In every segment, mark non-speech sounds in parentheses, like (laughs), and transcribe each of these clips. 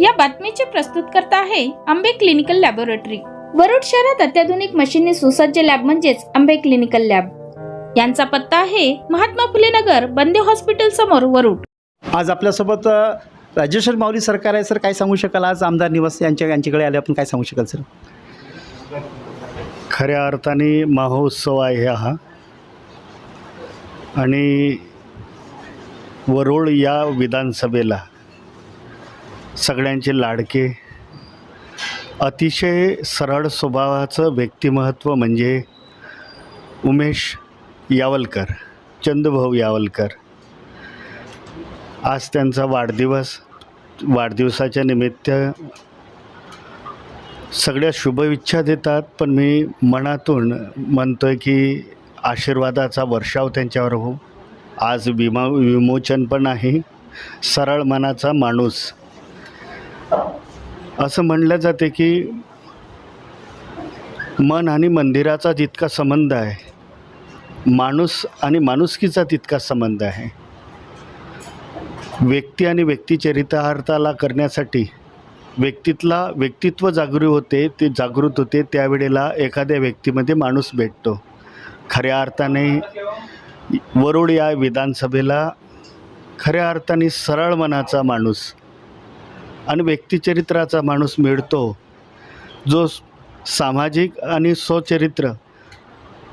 या बातमीचे प्रस्तुतकर्ता आहे आंबे क्लिनिकल लॅबोरेटरी. वरुड शहरात अत्याधुनिक मशीनने सुसज्ज लॅब म्हणजेच आंबे क्लिनिकल लॅब. यांचा पत्ता आहे महात्मा फुले नगर बंदे हॉस्पिटल समोर वरुड. आज आपल्यासोबत राजेश्वर माऊली सरकार आहे सर. काय सांगू शकाल? आज आमदार निवास यांच्या यांच्याकडे आले. आपण काय सांगू शकाल सर? खऱ्या अर्थाने महोत्सव आहे हा. आणि वरोळ या विधानसभेला सगळ्यांचे लाडके. अतिशय सरळ स्वभावाचं व्यक्तिमत्व म्हणजे उमेश यावलकर चंदभाऊ यावलकर. आज त्यांचा वाढदिवस वाढदिवसाच्या निमित्त सगळ्या शुभेच्छा देतात पण मी मनातून म्हणतो आहे की आशीर्वादाचा वर्षाव त्यांच्यावर हो आज विमा विमोचन पण आहे. सरळ मनाचा माणूस असं म्हणलं जाते की मन आणि मंदिराचा जितका संबंध आहे माणूस आणि माणुसकीचा तितका संबंध आहे. व्यक्ती आणि व्यक्तिचरितार्थाला करण्यासाठी व्यक्तीतला व्यक्तित्व जागृत होते ते जागृत होते त्यावेळेला एखाद्या व्यक्तीमध्ये माणूस भेटतो. खऱ्या अर्थाने वरुड या विधानसभेला खऱ्या अर्थाने सरळ मनाचा माणूस आणि व्यक्तिचरित्राचा माणूस मिळतो. जो सामाजिक आणि स्वचरित्र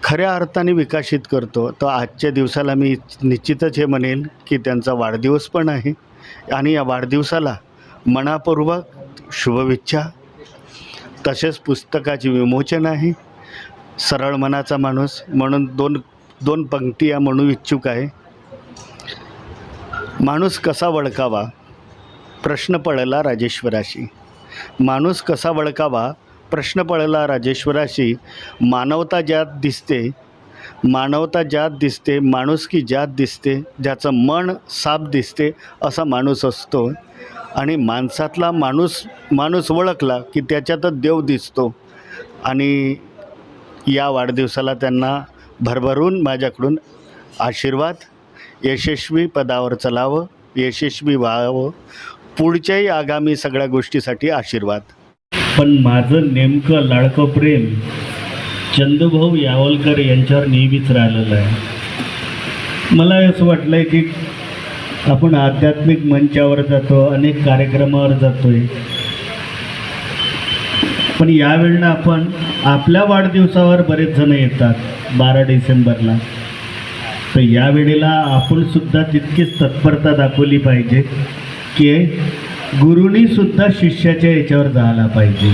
खऱ्या अर्थाने विकसित करतो तर आजच्या दिवसाला मी निश्चितच हे म्हणेन की त्यांचा वाढदिवस पण आहे. आणि या वाढदिवसाला मनापूर्वक शुभेच्छा तसेच पुस्तकाचे विमोचन आहे. सरळ मनाचा माणूस म्हणून दोन दोन पंक्ती या म्हणू इच्छुक आहे. माणूस कसा वळकावा प्रश्न पडला राजेश्वराशी. माणूस कसा वळकावा प्रश्न पडला राजेश्वराशी मानवता ज्यात दिसते मानवता ज्यात दिसते माणुसकी ज्यात दिसते ज्याचं मन साफ दिसते असा माणूस असतो. आणि माणसातला माणूस माणूस ओळखला की त्याच्यातच देव दिसतो. आणि या वाढदिवसाला त्यांना भरभरून माझ्याकडून आशीर्वाद यशस्वी पदावर चलावं यशस्वी व्हावं पुढच्याही आगामी सगळ्या गोष्टीसाठी आशीर्वाद. पण माझं नेमकं लाडकं प्रेम चंदूभाऊ यावलकर यांच्यावर नेहमीच राहिलेलं आहे. मला असं वाटलं आहे की आपण आध्यात्मिक मंचावर जातो अनेक कार्यक्रमावर जातोय. पण यावेळेला आपण आपल्या वाढदिवसावर बरेच जण येतात बारा डिसेंबरला. तर यावेळेला आपण सुद्धा तितकीच तत्परता दाखवली पाहिजे. की गुरुनी सुद्धा शिष्याच्या याच्यावर जायला पाहिजे.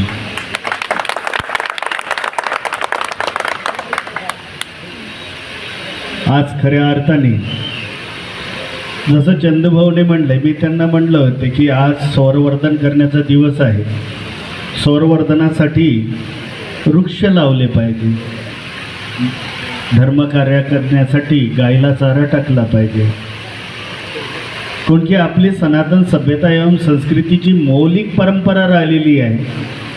आज खऱ्या अर्थाने जसं चंदूभाऊने म्हणलं मी त्यांना म्हणलं होतं की आज सौरवर्धन करण्याचा दिवस आहे. सौरवर्धनासाठी वृक्ष लावले पाहिजे. धर्मकार्य करण्यासाठी गायला चारा टाकला पाहिजे. कोण की आपली सनातन सभ्यता एवं संस्कृतीची मौलिक परंपरा राहिलेली आहे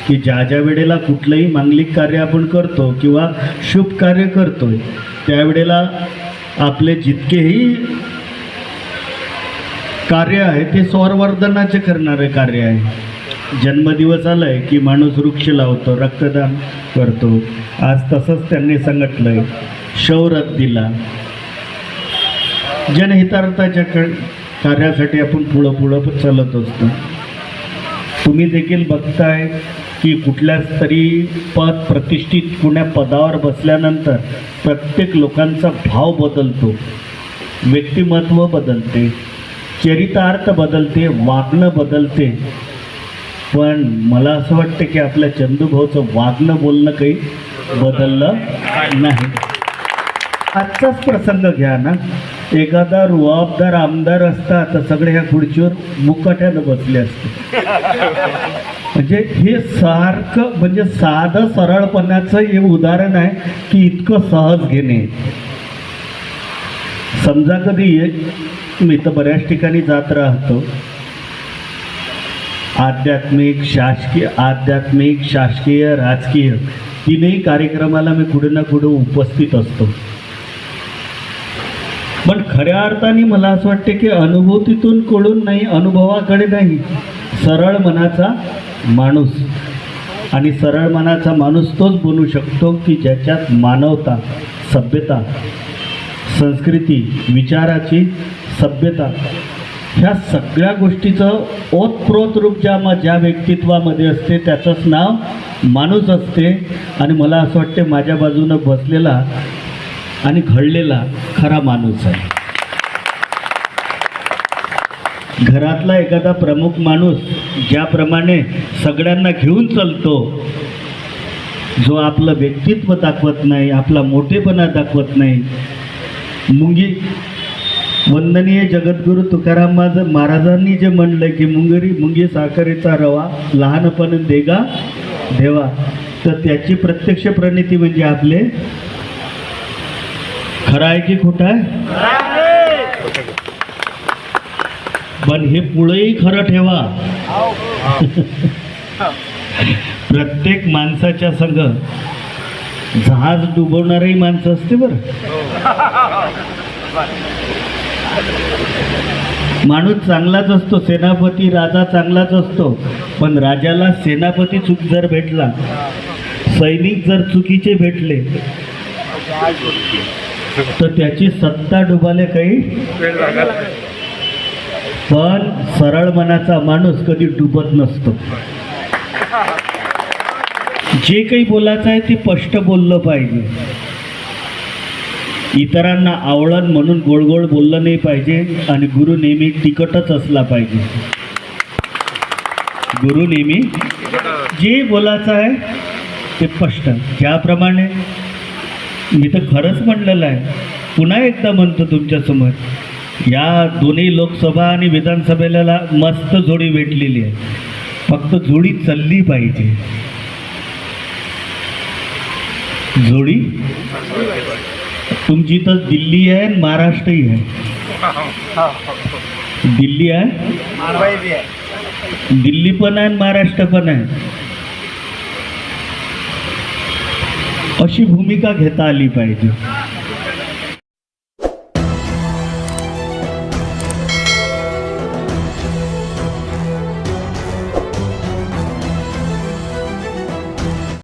की ज्या ज्या वेळेला कुठलंही मांगलिक कार्य आपण करतो किंवा शुभ कार्य करतोय त्यावेळेला आपले जितकेही कार्य आहे ते सौरवर्धनाचे करणारे कार्य आहे. जन्मदिवस आलाय की माणूस वृक्ष लावतो रक्तदान करतो. आज तसंच त्यांनी सांगितलं आहे शौरत दिला. जनहितार्थाच्या क कार्यासाठी आपण पुढं पुढं चालत असतो. तुम्ही देखील बघताय की कुठल्याच तरी पद प्रतिष्ठित कुण्या पदावर बसल्यानंतर प्रत्येक लोकांचा भाव बदलतो व्यक्तिमत्व बदलते चरितार्थ बदलते वागणं बदलते. पण मला असं वाटतं की आपल्या चंदूभाऊचं वागणं बोलणं काही बदललं नाही. आजचाच प्रसंग घ्या ना. एखादा रुआबदार आमदार असता तर सगळे ह्या खुर्चीवर मुकाट्यानं बसले असते. म्हणजे हे सारखं म्हणजे साधं सरळपणाचं हे उदाहरण आहे की इतकं सहज घेणे. समजा कधी मी तर बऱ्याच ठिकाणी जात राहतो. आध्यात्मिक शासकीय आध्यात्मिक शासकीय राजकीय तीनही कार्यक्रमाला मी कुठे ना कुठे उपस्थित असतो. पण खऱ्या अर्थाने मला असं वाटते की अनुभूतीतून कळून नाही अनुभवाकडे नाही. सरळ मनाचा माणूस. आणि सरळ मनाचा माणूस तोच बनू शकतो की ज्याच्यात मानवता सभ्यता संस्कृती विचाराची सभ्यता ह्या सगळ्या गोष्टीचं ओतप्रोत रूप ज्या म ज्या व्यक्तित्वामध्ये असते त्याचंच नाव माणूस असते. आणि मला असं वाटते माझ्या बाजूनं बसलेला आणि घडलेला खरा माणूस आहे. घरातला एखादा प्रमुख माणूस ज्याप्रमाणे सगळ्यांना घेऊन चालतो जो आपलं व्यक्तित्व दाखवत नाही आपला मोठेपणा दाखवत नाही. मुंगी वंदनीय जगद्गुरु तुकाराम माझं महाराजांनी जे म्हणलं की मुंगरी मुंगी साखरेचा रवा लहानपण देगा देवा. तर त्याची प्रत्यक्ष प्रणिती म्हणजे आपले खरं आहे की खोटं आहे? पण हे पुढेही खरं ठेवा. (laughs) प्रत्येक माणसाच्या संग जहाज डुबवणारही माणसं असते बरं. माणूस चांगलाच असतो सेनापती राजा चांगलाच असतो पण राजाला सेनापती चूक जर भेटला सैनिक जर चुकीचे भेटले तर त्याची सत्ता डुबाले काही पण सरळ मनाचा माणूस कधी डुबत नसतो. जे काही बोलायचं आहे ते स्पष्ट बोललं पाहिजे. इतरांना आवडण म्हणून गोड गोड बोललं नाही पाहिजे आणि गुरु नेहमी तिकटच असला पाहिजे. गुरु नेहमी जे बोलायचं आहे ते स्पष्ट. ज्याप्रमाणे मी तर खरंच म्हणलेलं आहे. पुन्हा एकदा म्हणतो तुमच्यासमोर या दोन्ही लोकसभा आणि विधानसभेला मस्त जोडी भेटलेली आहे. फक्त जोडी चालली पाहिजे. जोडी? तुमची तर दिल्ली आहे आणि महाराष्ट्रही आहे. दिल्ली आहे? दिल्ली पण आहे महाराष्ट्र पण आहे. अशी भूमिका घेता आली पाहिजे.